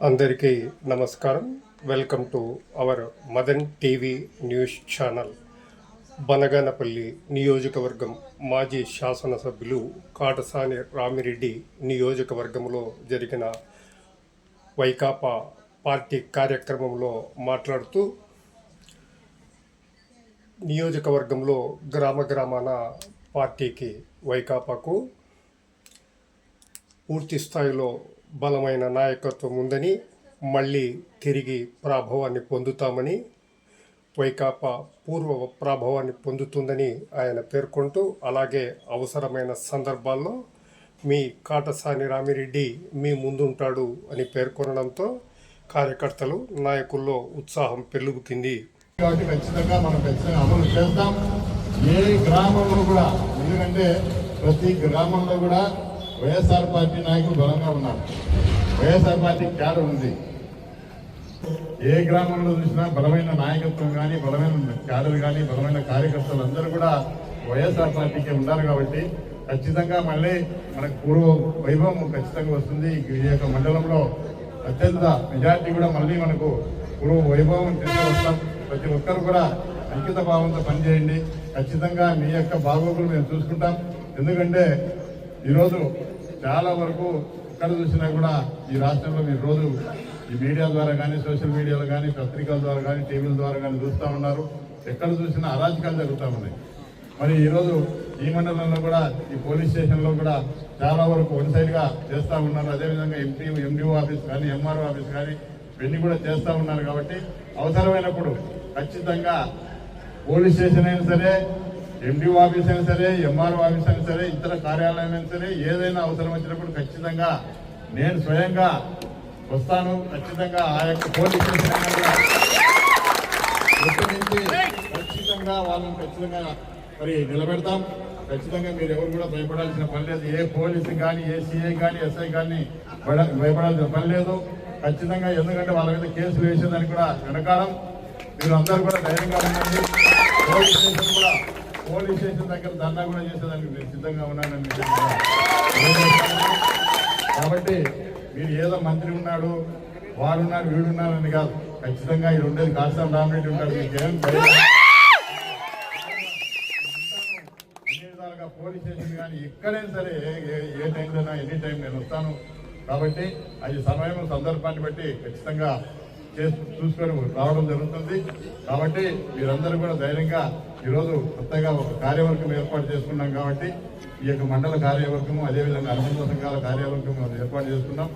అందరికీ నమస్కారం. Welcome to our Madan TV news channel. Banaganapalli నియోజకవర్గం మాజీ శాసనసభ్యులు కాటసాని రామిరెడ్డి నియోజకవర్గంలో జరిగిన వైకాపా పార్టీ కార్యక్రమంలో మాట్లాడుతూ నియోజకవర్గంలో గ్రామ గ్రామాన పార్టీకి వైకాపాకు పూర్తి స్థాయిలో బలమైన నాయకత్వం ఉందని మళ్ళీ తిరిగి ప్రాభవాన్ని పొందుతామని వైకాపా పూర్వ ప్రాభవాన్ని పొందుతుందని ఆయన పేర్కొంటూ అలాగే అవసరమైన సందర్భాల్లో మీ కాటసాని రామిరెడ్డి మీ ముందుంటాడు అని పేర్కొనడంతో కార్యకర్తలు నాయకుల్లో ఉత్సాహం పెరుగుతుంది. కాబట్టి ఖచ్చితంగా మనం ఖచ్చితంగా అమలు చేస్తాం. ఏ గ్రామంలో కూడా ఎందుకంటే ప్రతి గ్రామంలో కూడా వైఎస్ఆర్ పార్టీ నాయకులు బలంగా ఉన్నారు. వైఎస్ఆర్ పార్టీ క్యాడర్ ఉంది. ఏ గ్రామంలో చూసినా బలమైన నాయకత్వం కానీ బలమైన క్యాడర్ కానీ బలమైన కార్యకర్తలు అందరూ కూడా వైఎస్ఆర్ పార్టీకి ఉన్నారు కాబట్టి ఖచ్చితంగా మళ్ళీ మనకు పూర్వ వైభవం ఖచ్చితంగా వస్తుంది. ఈ యొక్క మండలంలో అత్యంత మెజార్టీ కూడా మళ్ళీ మనకు పూర్వ వైభవం తీసుకువస్తాం ప్రతి ఒక్కరు కూడా అంకిత భావంతో పనిచేయండి. ఖచ్చితంగా మీ యొక్క బాగోగులు మేము చూసుకుంటాం. ఎందుకంటే ఈరోజు చాలా వరకు ఎక్కడ చూసినా కూడా ఈ రాష్ట్రంలో మీరు రోజు ఈ మీడియా ద్వారా కానీ సోషల్ మీడియాలో కానీ పత్రికల ద్వారా కానీ టీవీల ద్వారా కానీ చూస్తూ ఉన్నారు. ఎక్కడ చూసినా అరాజకాలు జరుగుతూ ఉన్నాయి. మరి ఈరోజు ఈ మండలంలో కూడా ఈ పోలీస్ స్టేషన్లో కూడా చాలా వరకు వన్ సైడ్గా చేస్తూ ఉన్నారు. అదేవిధంగా ఎంపీ ఎండిఓ ఆఫీస్ కానీ ఎంఆర్ఓ ఆఫీస్ కానీ ఇవన్నీ కూడా చేస్తూ ఉన్నారు కాబట్టి అవసరమైనప్పుడు ఖచ్చితంగా పోలీస్ స్టేషన్ అయినా సరే ఎండిఓ ఆఫీస్ అయినా సరే ఎంఆర్ఓ ఆఫీస్ అయినా సరే ఇతర కార్యాలయం అయినా సరే ఏదైనా అవసరం వచ్చినప్పుడు ఖచ్చితంగా నేను స్వయంగా వస్తాను. ఖచ్చితంగా ఆ యొక్క పోలీస్ స్టేషన్ ఖచ్చితంగా వాళ్ళని ఖచ్చితంగా మరి నిలబెడతాం. ఖచ్చితంగా మీరు ఎవరు కూడా భయపడాల్సిన పని లేదు. ఏ పోలీసు కానీ ఏ సిఐ కానీ ఎస్ఐ కానీ భయపడాల్సిన పని లేదు. ఖచ్చితంగా ఎందుకంటే వాళ్ళ మీద కేసులు వేసేదానికి కూడా వెనకాలం. మీరు అందరూ కూడా ధైర్యంగా ఉండండి. పోలీస్ స్టేషన్ కూడా పోలీస్ స్టేషన్ దగ్గర ధర్నా కూడా చేసేదానికి నేను సిద్ధంగా ఉన్నానని కాబట్టి మీరు ఏదో మంత్రి ఉన్నాడు వాడున్నాడు వీడున్నారని కాదు. ఖచ్చితంగా ఈ రెండేది కాస్తాం రామరెడ్డి ఉంటాడు మీకేం పోలీస్ స్టేషన్ కానీ ఎక్కడైనా సరే ఏ- ఏ- అయినా ఎనీ టైం నేను వస్తాను. కాబట్టి అది సమయం సందర్భాన్ని బట్టి ఖచ్చితంగా చూసుకొని రావడం జరుగుతుంది. కాబట్టి మీరందరూ కూడా ధైర్యంగా ఈరోజు కొత్తగా ఒక కార్యవర్గం ఏర్పాటు చేసుకున్నాం కాబట్టి ఈ యొక్క మండల కార్యవర్గము అదేవిధంగా అనుబంధ సంఘాల కార్యవర్గం ఏర్పాటు చేసుకున్నాం.